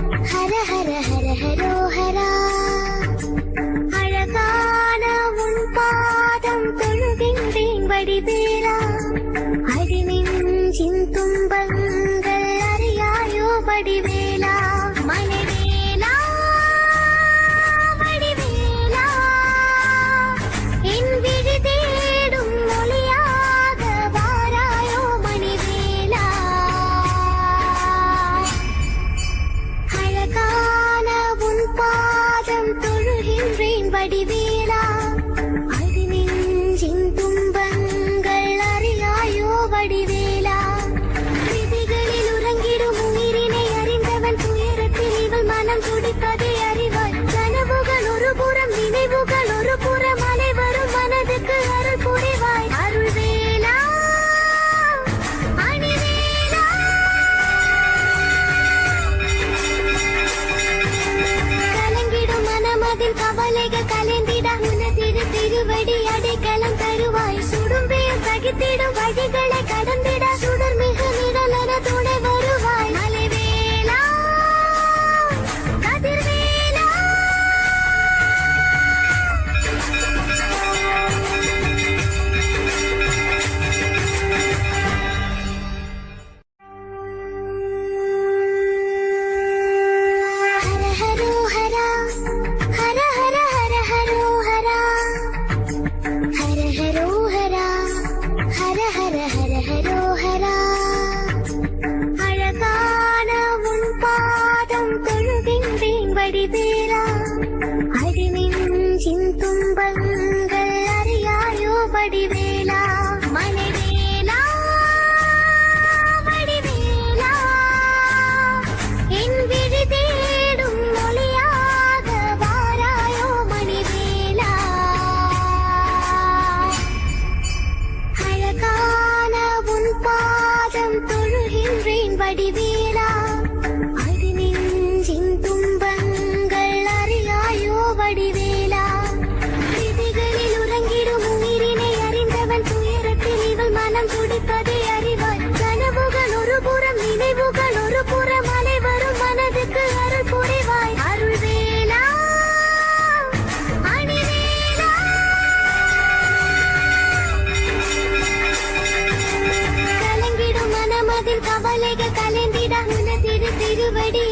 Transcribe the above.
ஹர ஹர ஹர ஹரோ ஹரா. அழகான உன் பாதம் தொழுகின்றேன் வடிவேலா அடிநெஞ்சின் துன்பங்கள் அறியாயோ வடிவே வடிவே மனமதில் கவலைக கலைந்திட. உன திரு திருவடி அடைக்கலம் தருவாய். சுடும் பெயர் தகித்திடும் வழிகள் தொழுகின்றேன் வடிவேலா அடிநெஞ்சின் துன்பங்கள் அறியாயோ வடிவேலா? மனவேலா? வடிவேலா? என் விழி தேடும் மொழியாக வாராயோ மணிவேலா? அழகான உன் பாதம் தொழுகின்றேன் கலங்கிடும் மனமதில் கவலைகள் கலைந்திட உனதிரு திருவடி.